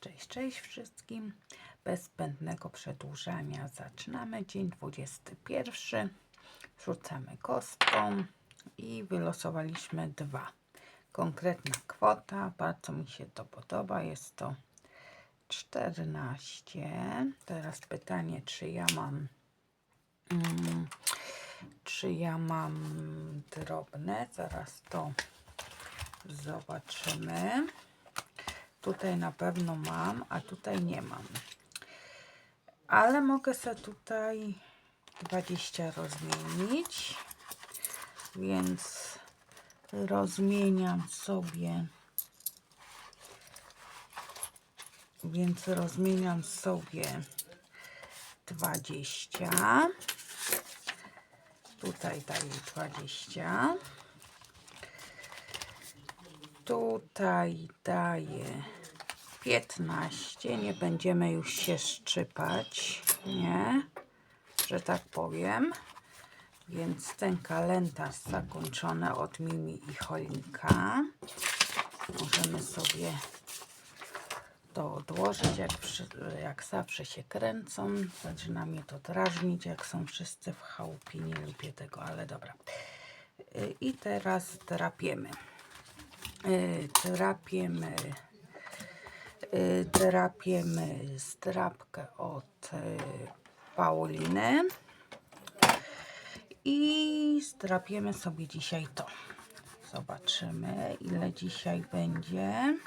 Cześć, cześć wszystkim. Bez zbędnego przedłużania zaczynamy. Dzień 21. Rzucamy kostką i wylosowaliśmy dwa. Konkretna kwota, bardzo mi się to podoba. Jest to 14. Teraz pytanie, czy ja mam. Mm, czy ja mam drobne? Zaraz to zobaczymy. Tutaj na pewno mam, a tutaj nie mam. Ale mogę sobie tutaj 20 rozmienić. Więc rozmieniam sobie. Więc rozmieniam sobie 20. Tutaj daję 20. Tutaj daję 15. Nie będziemy już się szczypać, nie? Że tak powiem. Więc ten kalendarz zakończony od Mimi i Cholinka. Możemy sobie to odłożyć, jak, przy, jak zawsze się kręcą. Zaczyna mnie to drażnić, jak są wszyscy w chałupie. Nie lubię tego, ale dobra. Y, I teraz drapiemy. Y, Drapiemy drapiemy strapkę od y, Pauliny i strapiemy sobie dzisiaj to. Zobaczymy, ile dzisiaj będzie.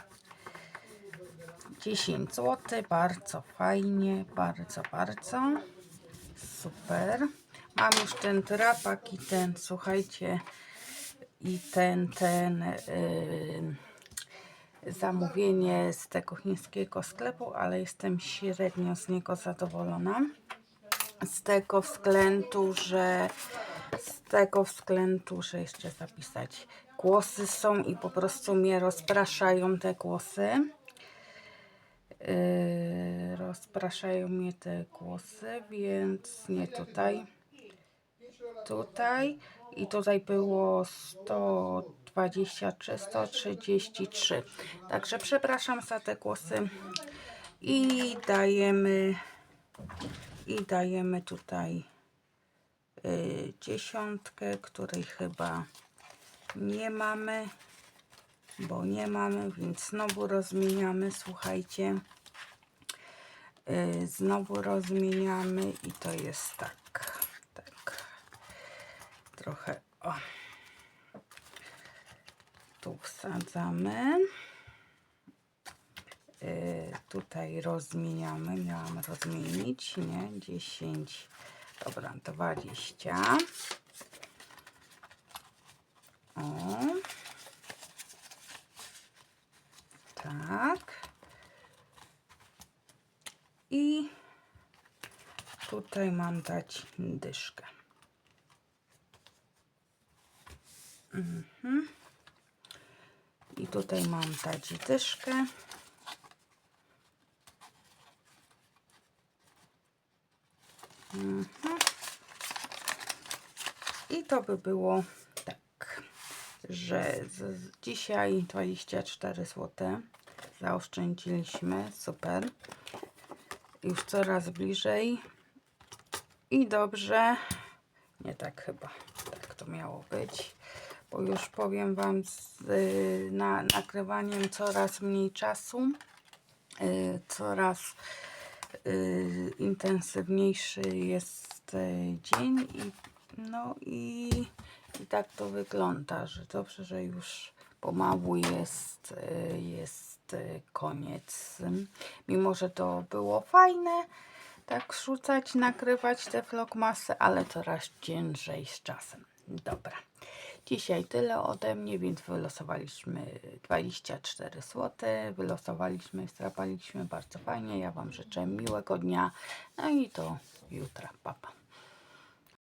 10 zł, bardzo fajnie, bardzo, bardzo super. Mam już ten drapak i ten, słuchajcie, i ten, ten yy, zamówienie z tego chińskiego sklepu, ale jestem średnio z niego zadowolona. Z tego względu, że z tego względu, że jeszcze zapisać głosy są i po prostu mnie rozpraszają te głosy. Yy, rozpraszają mnie te głosy, więc nie tutaj. Tutaj i tutaj było 123, 133. Także przepraszam za te głosy i dajemy i dajemy tutaj y, dziesiątkę, której chyba nie mamy, bo nie mamy, więc znowu rozmieniamy, słuchajcie. Y, znowu rozmieniamy i to jest tak, tak, trochę, o, tu wsadzamy. Y, tutaj rozmieniamy, miałam rozmienić, nie, 10, dobra, 20. O. Tak. I tutaj mam dać dyszkę. Mhm. I tutaj mam dać dyszkę. Mhm. I to by było tak, że z, dzisiaj 24 zł zaoszczędziliśmy, super. Już coraz bliżej i dobrze, nie tak chyba, tak to miało być, już powiem Wam z y, na, nagrywaniem coraz mniej czasu, y, coraz y, intensywniejszy jest dzień i no i, i tak to wygląda, że dobrze, że już pomału jest, jest koniec. Mimo, że to było fajne, tak rzucać, nagrywać te vlogmasy, ale coraz ciężej z czasem. Dobra. Dzisiaj tyle ode mnie, więc wylosowaliśmy 24 zł. Wylosowaliśmy, strapaliśmy bardzo fajnie. Ja Wam życzę miłego dnia. No i do jutra. Papa.